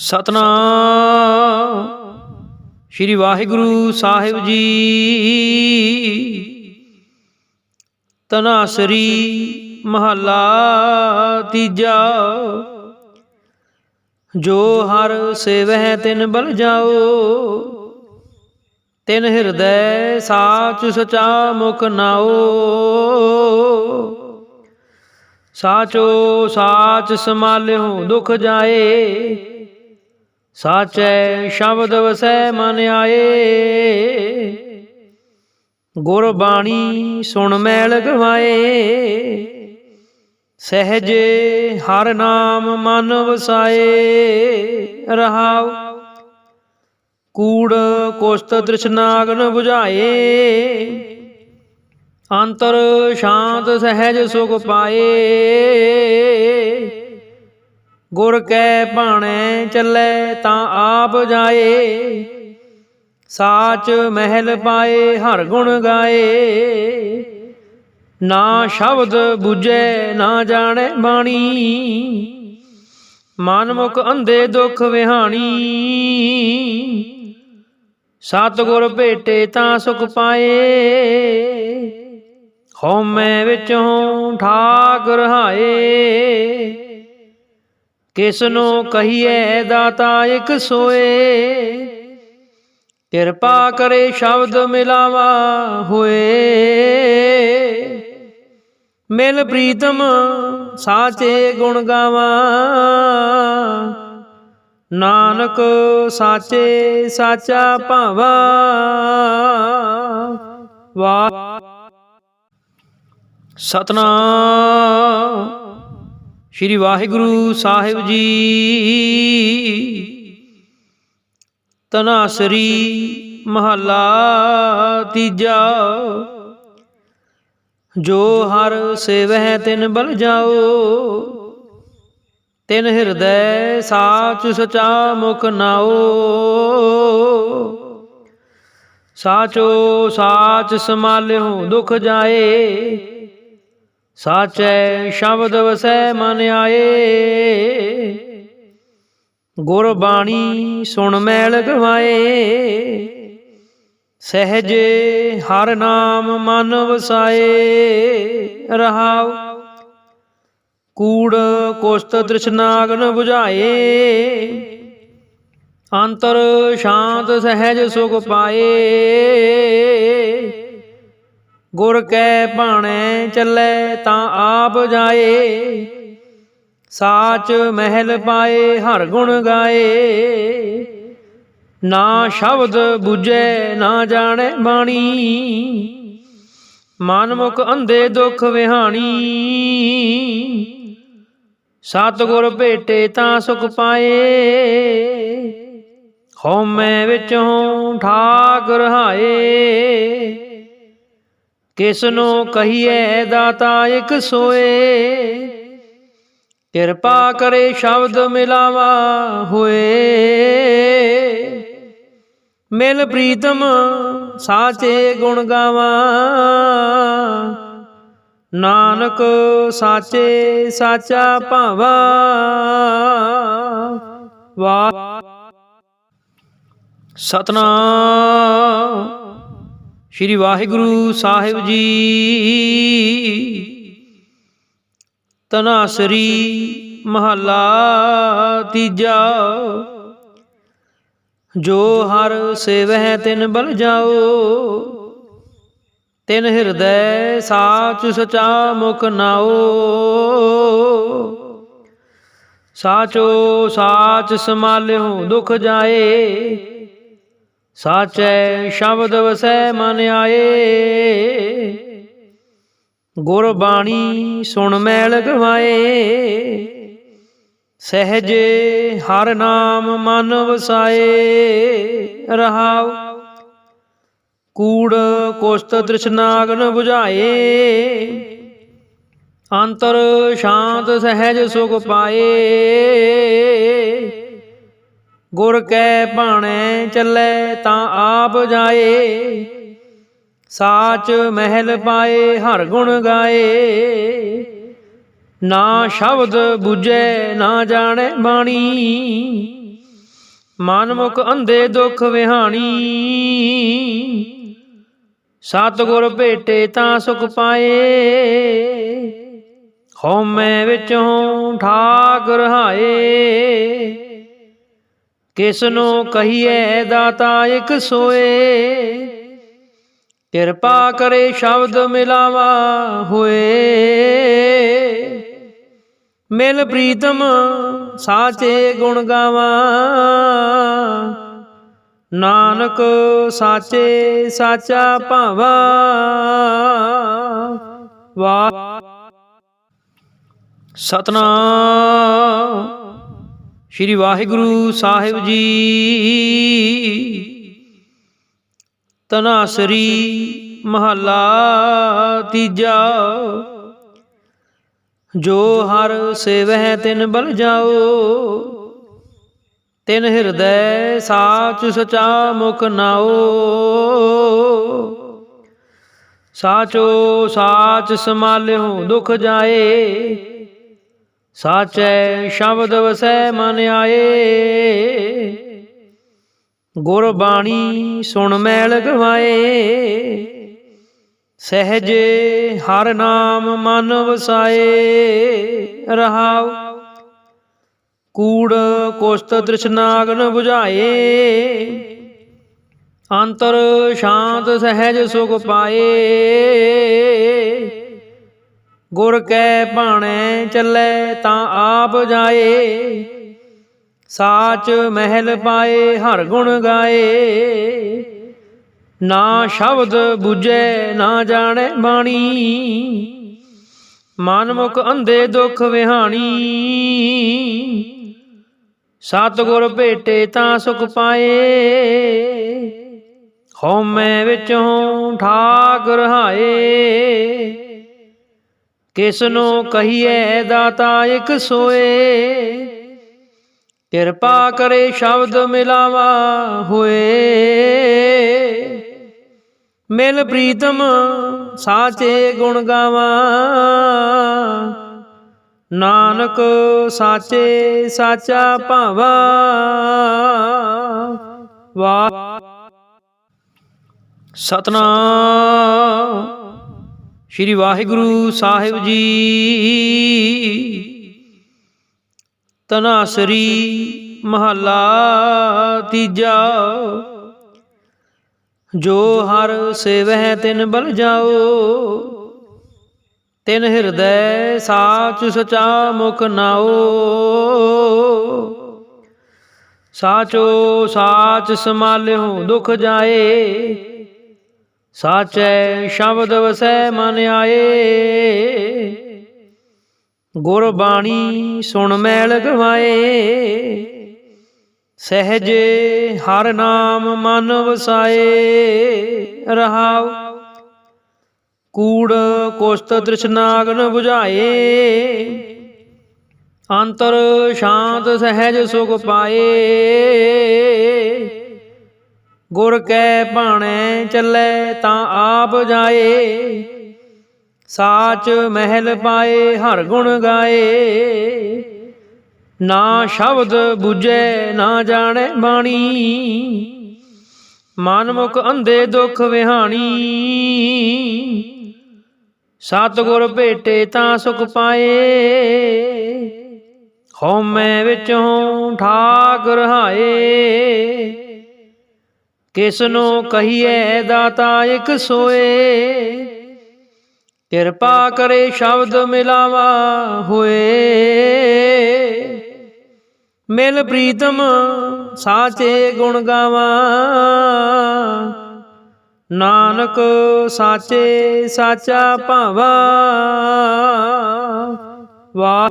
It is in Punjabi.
ਸਤਨਾਮ। ਸ੍ਰੀ ਵਾਹਿਗੁਰੂ ਸਾਹਿਬ ਜੀ। ਤਨਾਸਰੀ ਮਹੱਲਾ ਤੀਜਾ। ਜੋ ਹਰ ਸੇਵਹਿ ਤਿਨ ਬਲ ਜਾਓ, ਤਿਨ ਹਿਰਦੈ ਸਾਚ ਸਚਾ ਮੁਖ ਨਾਓ। ਸਾਚੋ ਸਾਚ ਸਮਾਲਿਓ ਦੁਖ ਜਾਏ ਸਾਚੈ ਸ਼ਬਦ ਵਸੈ ਮਨ ਆਏ। ਗੁਰ ਬਾਣੀ ਸੁਣ ਮੈਲ ਗਵਾਏ। ਸਹਿਜ ਹਰ ਨਾਮ ਮਨ ਵਸਾਏ। ਰਹਾਉ, ਕੂੜ ਕੋਸ਼ਤ ਤ੍ਰਿਸ਼ਨਾਗਨ 부ਝਾਏ ਅੰਤਰ ਸ਼ਾਂਤ ਸਹਿਜ ਸੁਖ ਪਾਏ। ਗੁਰ ਕੈ ਭਾਣੇ ਚੱਲੈ ਤਾਂ ਆਪ ਜਾਏ। ਸਾਚ ਮਹਿਲ ਪਾਏ ਹਰ ਗੁਣ ਗਾਏ। ਨਾ ਸ਼ਬਦ 부ਜੈ ਨਾ ਜਾਣੈ ਬਾਣੀ। ਮਨ ਮੁਖ ਅੰਧੇ ਦੁਖ ਵਿਹਾਣੀ। ਸਤਿਗੁਰ ਭੇਟੇ ਤਾਂ ਸੁਖ ਪਾਏ। ਹਉਮੈ ਵਿੱਚੋਂ ਠਾਕ ਰਹਾਏ। ਕਿਸ ਨੂੰ ਕਹੀਏ ਦਾਤਾ ਇਕ ਸੋਏ। ਕਿਰਪਾ ਕਰੇ ਸ਼ਬਦ ਮਿਲਾਵਾ ਹੋਏ। ਮਿਲ ਪ੍ਰੀਤਮ ਸਾਚੇ ਗੁਣ ਗਾਵਾ। ਨਾਨਕ ਸਾਚੇ ਸਾਚਾ ਭਾਵਾ। ਵਾ ਸਤਨਾਮ। ਸ੍ਰੀ ਵਾਹਿਗੁਰੂ ਸਾਹਿਬ ਜੀ। ਤਨਾਸਰੀ ਮਹੱਲਾ ਤੀਜਾ। ਜੋ ਹਰ ਸੇਵਹਿ ਤਿਨ ਬਲ ਜਾਓ, ਤਿਨ ਹਿਰਦੈ ਸਾਚ ਸਚਾ ਮੁਖ ਨਾਓ। ਸਾਚੋ ਸਾਚ ਸਮਾਲਿਓ ਦੁਖ ਜਾਏ ਸਾਚੈ ਸ਼ਬਦ ਵਸੈ ਮਨ ਆਏ। ਗੁਰ ਬਾਣੀ ਸੁਣ ਮੈਲ ਗਵਾਏ। ਸਹਿਜ ਹਰ ਨਾਮ ਮਨ ਵਸਾਏ। ਰਹਾਉ, ਕੂੜ ਕੋਸ਼ਤ ਤ੍ਰਿਸ਼ਨਾਗਨ 부ਝਾਏ ਅੰਤਰ ਸ਼ਾਂਤ ਸਹਿਜ ਸੁਖ ਪਾਏ। ਗੁਰ ਕੈ ਭਾਣੇ ਚੱਲੈ ਤਾਂ ਆਪ ਜਾਏ। ਸਾਚ ਮਹਿਲ ਪਾਏ ਹਰ ਗੁਣ ਗਾਏ। ਨਾ ਸ਼ਬਦ 부ਜੈ ਨਾ ਜਾਣੈ ਬਾਣੀ। ਮਨ ਮੁਖ ਅੰਧੇ ਦੁਖ ਵਿਹਾਣੀ। ਸਤਿਗੁਰ ਭੇਟੇ ਤਾਂ ਸੁਖ ਪਾਏ। ਹਉਮੈ ਵਿੱਚੋਂ ਠਾਕ ਰਹਾਏ ਕਿਸ ਨੂੰ ਕਹੀਏ ਦਾਤਾ ਇਕ ਸੋਏ। ਕਿਰਪਾ ਕਰੇ ਸ਼ਬਦ ਮਿਲਾਵਾ ਹੋਏ। ਮਿਲ ਪ੍ਰੀਤਮ ਸਾਚੇ ਗੁਣ ਗਾਵਾ। ਨਾਨਕ ਸਾਚੇ ਸਾਚਾ ਭਾਵਾ। ਵਾ ਸਤਨਾਮ। ਸ੍ਰੀ ਵਾਹਿਗੁਰੂ ਸਾਹਿਬ ਜੀ। ਤਨਾਸਰੀ ਮਹੱਲਾ ਤੀਜਾ। ਜੋ ਹਰ ਸੇਵਹਿ ਤਿਨ ਬਲ ਜਾਓ, ਤਿਨ ਹਿਰਦੈ ਸਾਚ ਸਚਾ ਮੁਖ ਨਾਓ। ਸਾਚੋ ਸਾਚ ਸਮਾਲਿਓ ਦੁਖ ਜਾਏ ਸਾਚੈ ਸ਼ਬਦ ਵਸੈ ਮਨ ਆਏ। ਗੁਰ ਬਾਣੀ ਸੁਣ ਮੈਲ ਗਵਾਏ। ਸਹਿਜ ਹਰ ਨਾਮ ਮਨ ਵਸਾਏ। ਰਹਾਉ, ਕੂੜ ਕੁਸਤ ਤ੍ਰਿਸ਼ਨਾਗਨ 부ਝਾਏ ਅੰਤਰ ਸ਼ਾਂਤ ਸਹਿਜ ਸੁਖ ਪਾਏ। ਗੁਰ ਕੈ ਭਾਣੇ ਚੱਲੈ ਤਾਂ ਆਪ ਜਾਏ। ਸਾਚ ਮਹਿਲ ਪਾਏ ਹਰ ਗੁਣ ਗਾਏ। ਨਾ ਸ਼ਬਦ 부ਜੈ ਨਾ ਜਾਣੈ ਬਾਣੀ। ਮਨ ਮੁਖ ਅੰਧੇ ਦੁਖ ਵਿਹਾਣੀ। ਸਤਿਗੁਰ ਭੇਟੇ ਤਾਂ ਸੁਖ ਪਾਏ। ਹਉਮੈ ਵਿੱਚੋਂ ਠਾਕ ਰਹਾਏ। ਕਿਸ ਨੂੰ ਕਹੀਏ ਦਾਤਾ ਇਕ ਸੋਏ। ਕਿਰਪਾ ਕਰੇ ਸ਼ਬਦ ਮਿਲਾਵਾ ਹੋਏ। ਮਿਲ ਪ੍ਰੀਤਮ ਸਾਚੇ ਗੁਣ ਗਾਵਾ। ਨਾਨਕ ਸਾਚੇ ਸਾਚਾ ਭਾਵਾ। ਵਾ ਸਤਨਾਮ। ਸ਼੍ਰੀ ਵਾਹਿਗੁਰੂ ਸਾਹਿਬ ਜੀ। ਤਨਾਸਰੀ ਮਹੱਲਾ ਤੀਜਾ। ਜੋ ਹਰ ਸੇਵਹਿ ਤਿਨ ਬਲ ਜਾਓ, ਤਿਨ ਹਿਰਦੈ ਸਾਚ ਸਚਾ ਮੁਖ ਨਾਓ। ਸਾਚੋ ਸਾਚ ਸਮਾਲਿਓ ਦੁਖ ਜਾਏ ਸਾਚੈ ਸ਼ਬਦ ਵਸੈ ਮਨ ਆਏ। ਗੁਰ ਬਾਣੀ ਸੁਣ ਮੈਲ ਗਵਾਏ। ਸਹਿਜ ਹਰ ਨਾਮ ਮਨ ਵਸਾਏ। ਰਹਾਉ, ਕੂੜ ਕੁਸਤ ਤ੍ਰਿਸ਼ਨਾਗਨ 부ਝਾਏ ਅੰਤਰ ਸ਼ਾਂਤ ਸਹਿਜ ਸੁਖ ਪਾਏ। ਗੁਰ ਕੈ ਭਾਣੇ ਚੱਲੇ ਤਾਂ ਆਪ ਜਾਏ। ਸਾਚ ਮਹਿਲ ਪਾਏ ਹਰ ਗੁਣ ਗਾਏ। ਨਾ ਸ਼ਬਦ 부ਜੈ ਨਾ ਜਾਣੈ ਬਾਣੀ। ਮਨ ਮੁਖ ਅੰਧੇ ਦੁਖ ਵਿਹਾਣੀ। ਸਤਿਗੁਰ ਭੇਟੇ ਤਾਂ ਸੁਖ ਪਾਏ। ਹਉਮੈ ਵਿੱਚੋਂ ਠਾਕ ਰਹਾਏ। ਕਿਸ ਨੂੰ ਕਹੀਏ ਦਾਤਾ ਇਕ ਸੋਏ। ਕਿਰਪਾ ਕਰੇ ਸ਼ਬਦ ਮਿਲਾਵਾ ਹੋਏ। ਮਿਲ ਪ੍ਰੀਤਮ ਸਾਚੇ ਗੁਣ ਗਾਵਾ। ਨਾਨਕ ਸਾਚੇ ਸਾਚਾ ਭਾਵਾ। ਵਾ ਸਤਨਾਮ। ਸ਼੍ਰੀ ਵਾਹਿਗੁਰੂ ਸਾਹਿਬ ਜੀ। ਤਨਾਸਰੀ ਮਹੱਲਾ ਤੀਜਾ। ਜੋ ਹਰ ਸੇਵਹਿ ਤਿਨ ਬਲ ਜਾਓ, ਤਿਨ ਹਿਰਦੈ ਸਾਚ ਸਚਾ ਮੁਖ ਨਾਓ। ਸਾਚੋ ਸਾਚ ਸਮਾਲਿਓ ਦੁਖ ਜਾਏ ਸਾਚੈ ਸ਼ਬਦ ਵਸੈ ਮਨ ਆਏ। ਗੁਰ ਬਾਣੀ ਸੁਣ ਮੈਲ ਗਵਾਏ। ਸਹਿਜ ਹਰ ਨਾਮ ਮਨ ਵਸਾਏ। ਰਹਾਉ, ਕੂੜ ਕੋਸ਼ਤ ਤ੍ਰਿਸ਼ਨਾਗਨ 부ਝਾਏ ਅੰਤਰ ਸ਼ਾਂਤ ਸਹਿਜ ਸੁਖ ਪਾਏ। ਗੁਰ ਕੈ ਭਾਣੇ ਚੱਲੇ ਤਾਂ ਆਪ ਜਾਏ। ਸਾਚ ਮਹਿਲ ਪਾਏ, ਹਰ ਗੁਣ ਗਾਏ। ਨਾ ਸ਼ਬਦ 부ਜੈ ਨਾ ਜਾਣੈ ਬਾਣੀ। ਮਨ ਮੁਖ ਅੰਧੇ ਦੁਖ ਵਿਹਾਣੀ। ਸਤਿਗੁਰ ਭੇਟੇ ਤਾਂ ਸੁਖ ਪਾਏ। ਹਉਮੈ ਵਿੱਚੋਂ ਠਾਕ ਰਹਾਏ। ਕਿਸ ਨੂੰ ਕਹੀਏ ਦਾਤਾ ਇਕ ਸੋਏ। ਕਿਰਪਾ ਕਰੇ ਸ਼ਬਦ ਮਿਲਾਵਾ ਹੋਏ। ਮਿਲ ਪ੍ਰੀਤਮ ਸਾਚੇ ਗੁਣ ਗਾਵਾ। ਨਾਨਕ ਸਾਚੇ ਸਾਚਾ ਭਾਵਾ। ਵਾ